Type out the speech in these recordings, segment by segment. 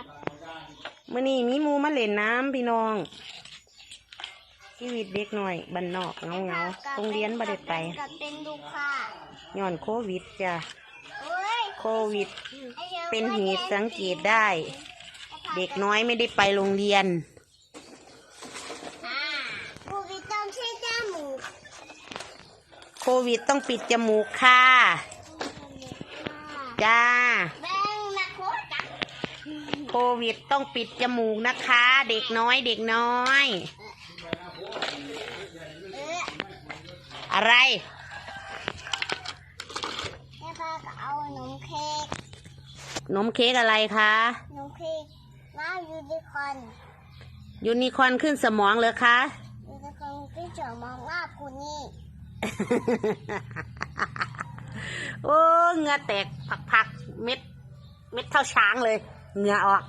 ครับมื่อนี้มีมูมาเล่นน้ำพี่น้อง ชีวิตเด็กหน่อยบันนอกเงาเงาๆโรงเรียนบ่ได้ไปกับเป็นลูกค่ะย้อนโควิดจ้ะโควิด เป็นเหตุสังเกตได้ เด็กน้อยไม่ได้ไปโรงเรียนโควิดต้องปิดจมูกค่ะ จ้า แบ่งนะโคจัก โควิดต้องปิดจมูกนะคะ เด็กน้อยเด็กน้อยเอออะไรแม่ป้าก็เอานมเค้กนมเค้กอะไรคะนมเค้กน้ำยูนิคอร์นยูนิคอร์นขึ้นสมองเหรอคะยูนิคอร์นที่เจอมองว่ากูนี่โอ้เหงือแตกพักๆเม็ด เม็ดเท่าช้างเลย เหงือออก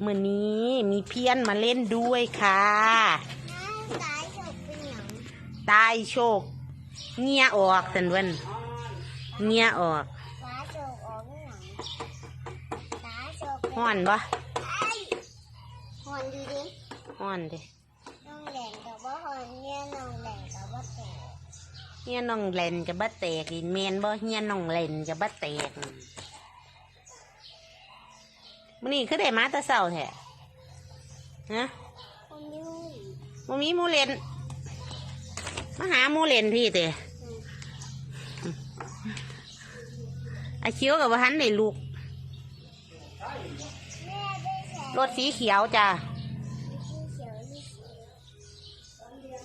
เมื่อนี้มีเพี้ยนมาเล่นด้วยค่ะน้ำสายจบเป็นหนังตายโชค เงียออกสันวันเงียออกสายจบออกเป็นหนังสายจบห้อนปะไอ้หอนดูดิห้อนเด้น้องแหลงกับว่าหอนเนี่ยน้องแหลงกับว่าแตกเฮียน้องเล่นกับบัแตกอีเมนบ่เฮียน้องเล่นกับบัแตก มื่อนี้คือได้มาแตะเศร้าแท้ฮะคนนี้บ่มีหมูเล่นมาหาหมูเล่นพี่เตะอาคิวกับว่าหันได้ลูกแม่ได้แสงรถสีเขียวจ้ะ สีเขียวนี่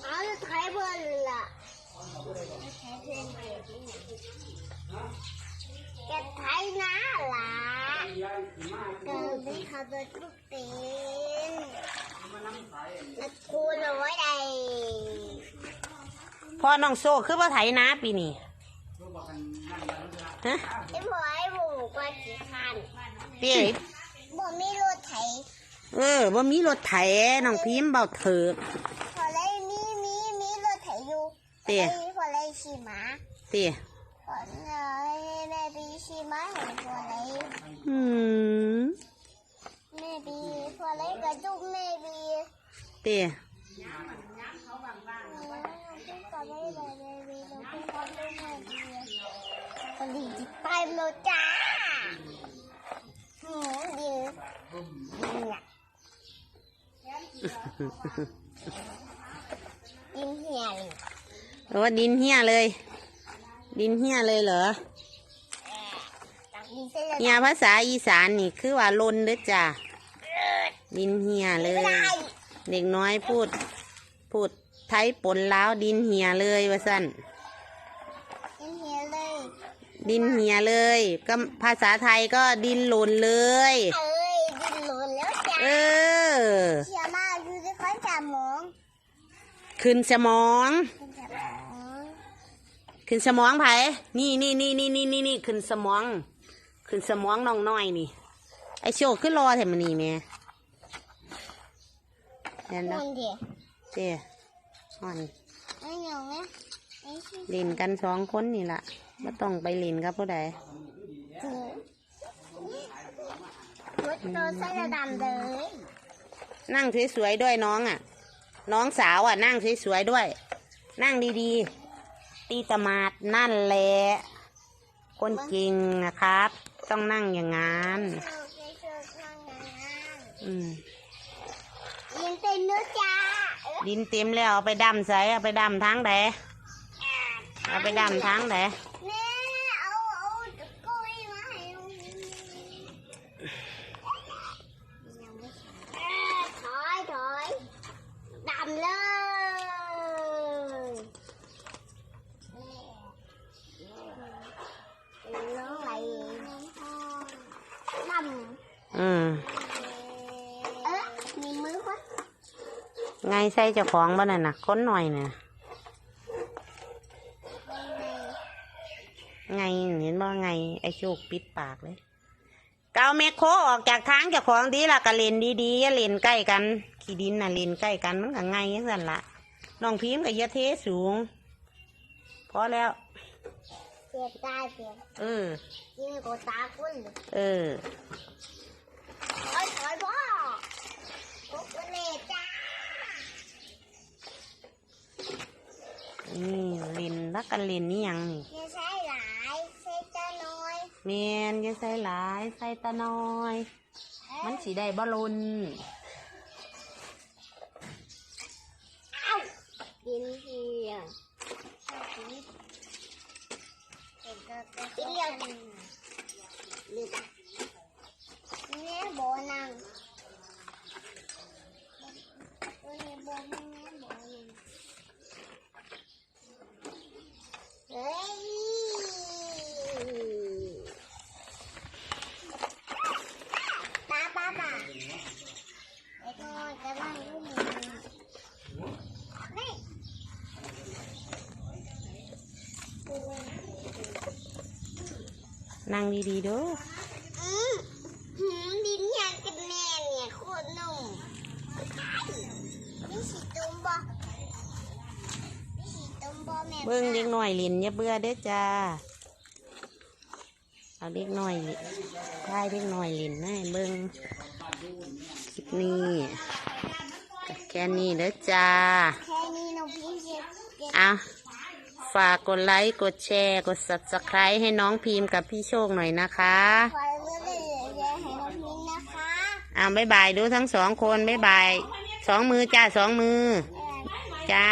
เอาจะไทยเบอร์เลยล่ะไทยเพื่อนเกิดนี่แกไทยนะล่ะเกิดไม่ทำเป็น ทุกตีนนักคูณเอาไว้ใดพ่อน้องโซ่คือว่าไถนาปีนี้ฮะไอ้พ่อไอ้บุ๋มก็ขี้ขันเตี้ยบ่มีรถไถเออว่ามีรถไถน้องพิมพ์เบาเถิกพอเลยมีมีมีรถไถอยู่เตี้ยพอเลยขี่ม้าเตี้ยพอเลยแม่บีขี่ม้าเห็นพอเลยอืม แม่บีพอเลยกระจุกแม่บี เตีคนดีจิตไปโลจ้าหืมดียิงเหี่ยเลยโอ้ดินเหี้ยเลย ดินเหี้ยเลยเหรอเนเหี้ยภาษาอีสานนี่คือว่าลนเด้อจ้ะดินเหี้ยเลย เด็กน้อยพูด พูดไทยปนลาวดินเหี่ยเลยว่าสั้นยิงเหี่ยเลย ดินเหี่ยเลย ก็ภาษาไทยก็ดินหล่นเลย เอ้ยดินหล่นแล้วจ้าเออเชียร์มากอยู่ที่คอนจ่ามองขึ้นสมองคอนจ่ามอง ขึ้นสมองไผนี่นี่นี่นี่นี่นี่นี่ขึ้นสมอง ขึ้นสมองน้องน้อยนี่ ไอโชคขึ้นรอแถมนี่แม่ เห็นคนะนเดียวเจ้อ่อนไอ้หยังไงไอ้ชื่อเล่นกันสองคนนี่ละไม่ต้องไปเล่นกับผู้ใดถือรถโตใส่ดำเลยนั่งสวยๆด้วยน้องอะ น้องสาวอะ นั่งสวยๆด้วย นั่งดีๆ ตีตะมาดนั่นแหละคนจริงนะครับ ต้องนั่งอย่างนั้นเชิญไปเชิญนั่งงานอืมยิ นเต้นเนื้อจ้าดินเต็มแล้วเอาไปดำใส่เอาไปดำทางไหนเอาไปดำทางไหนแม่เอาเอากล้วยมาให้ลุงเอ้ยถอยถอยดำเลยน้องไหลดำ อืม เอ๊ะมีมือวะ ไงใส่เจ้าของบ้านน่ะนะคนหน่อยน่ะไงเห็นบ่ไง ไอโชคปิดปากเลยเกาแมคโครออกจากทางเจ้าของดีละก็เล่นดีๆอย่าเล่นใกล้กัน ขี้ดินน่ะเล่นใกล้กันมันก็ไงยังสั่นละน้องพิมพ์ก็อย่าเทสูงพอแล้วเสียตาเสียเออกินก็ตาคุณเลยเออ ถอยถอยพ่อพกเลยจ้า นี่เล่นแล้ว กันเล่นนี่ยังนี่อย่าใช่หลายใช่ตาน้อยแมนอย่าใส่หลายใส่ตาน้อย มันสีได้บอลลนเอ้ากินเพียงกินเลี้ยงลืมเนี่ยโบนังตัวนี้โบนังเนี่ยโบนังเฮ้ยป้าป้าป้าไอ้ตัวกำลังรุ่มนี่ นั่งดีๆเด้ออืมหืมดินยางกันแน่เนี่ยโคตรนุ่มนี่สีตุ้มบ่นี่สีตุ้มบ่แม่เบิ้งเด็กหน่อยเล่นอย่าเบื่อเด้อจ้า เอาเด็กหน่อยทายเด็กหน่อยเล่นให้เบิ้งคลิปนี้ก็แค่นี้เด้อจ้า แค่นี้น้องพิมพ์เจ็บเจ็บอะ ฝากกดไลค์ กดแชร์ กด subscribe ให้น้องพิมพ์กับพี่โชคหน่อยนะคะ คอยเรื่อยๆให้น้องพิมพ์นะคะอ่าบ๊ายบายดูทั้งสองคนบ๊ายบายสองมือจ้าสองมือ เออ จ้า